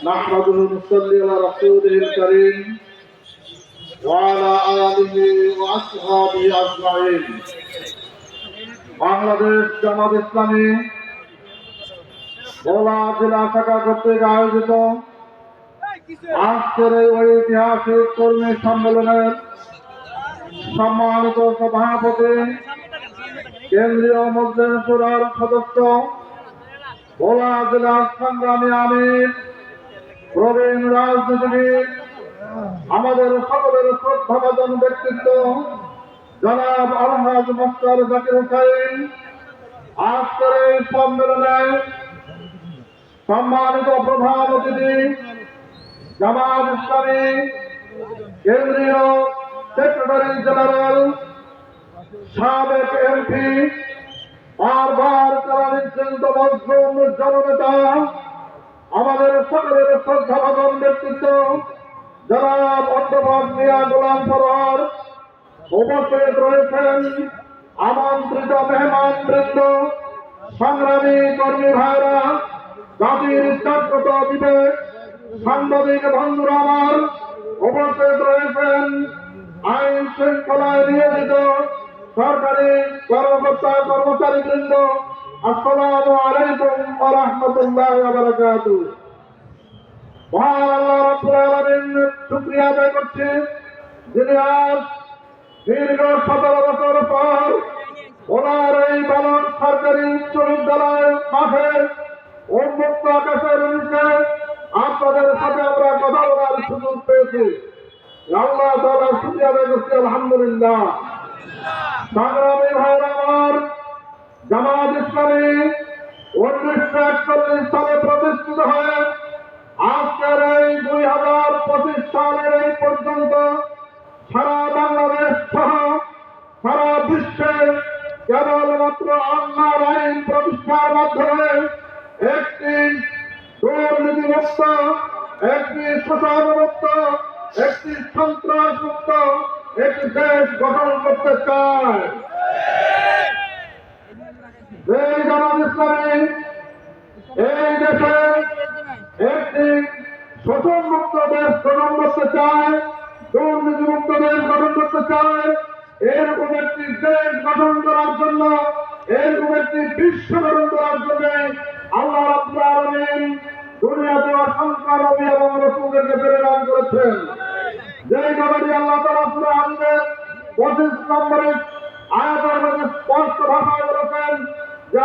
نحمده ونصلي على رسوله الكريم وعلى آله وأصحابه أجمعين বাংলাদেশ জামাত ইসলামী ভোলা জেলা শাখা কর্তৃক আয়োজিত আজকের এই ঐতিহাসিক কর্মী সম্মেলনের সম্মানিত সভাপতি কেন্দ্রীয় মজলিসুরার সদস্য ভোলা জেলার সংগ্রামী আমির প্রবীণ রাজনীতিবিদ, আমাদের সকলের শ্রদ্ধাভাজন ব্যক্তিত্ব, জনাব আলহাজ মস্তার জাকির হুসাইন আজকের এই সম্মেলনে সম্মানিত প্রধান অতিথি, জামাত ইসলামী, কেন্দ্রীয় সেক্রেটারি জেনারেল, সাবেক এমপি বারবার তারা নিশ্চিন্ত মজলুম জননেতা আমাদের সকলের শ্রদ্ধাভাজন ব্যক্তিত্ব জনাব অধ্যপক মিয়া গোলাম সরোয়ার উপস্থিত রয়েছেন আমন্ত্রিত মেহমান বৃন্দ, সংগ্রামী কর্মী ভাইরা, জাতির জাগ্রত বিবেক সাংবাদিক বন্ধুরা আমার উপস্থিত রয়েছেন। আইন শৃঙ্খলায় নিয়োজিত সরকারি কর্মকর্তা কর্মচারী বৃন্দ আসসালামু আলাইকুম ওয়া রাহমাতুল্লাহি ওয়া বারাকাতুহু। মহান আল্লাহ রাব্বুল আলামিন শুকরিয়া আদায় করছি যিনি আজ দীর্ঘ সতেরো বছর পর ওনার এই বালক সরকারি উচ্চ মাঠে উন্মুক্ত আকাশের নিচে আপনাদের সাথে আমরা কথা বলার সুযোগ পেয়েছি। আল্লাহ তাআলা শুকরিয়া আদায় করছি আলহামদুলিল্লাহ। সংগ্রামী ভাইরা আমার জামাত ইসলামী উনিশশো একচল্লিশ সালে প্রতিষ্ঠিত হয়ে। আজকের এই দুই হাজার পঁচিশ সালের এই পর্যন্ত সারা বাংলাদেশ সহ সারা বিশ্বে কেবলমাত্র অন্যার আইন প্রতিষ্ঠার মাধ্যমে একটি দুর্নীতিমুক্ত, একটি শোষণমুক্ত একটি সন্ত্রাসমুক্ত একটি দেশ গঠন করতে চায়। এই জামাত এই দেশে একটি শোষণ মুক্ত দেশ গঠন করতে চায়, দুর্নীতি মুক্ত দেশ গঠন করতে চায়, এরকম একটি দেশ গঠন করার জন্য, এরকম একটি বিশ্ব গঠন করার জন্য আল্লাহ রাব্বুল আলামিন দুনিয়াতে অসংখ্য নবী এবং রাসূলদেরকে প্রেরণ করেছেন। যে নবী আল্লাহ তাআলা সূরা আনবে 25 নম্বরের যে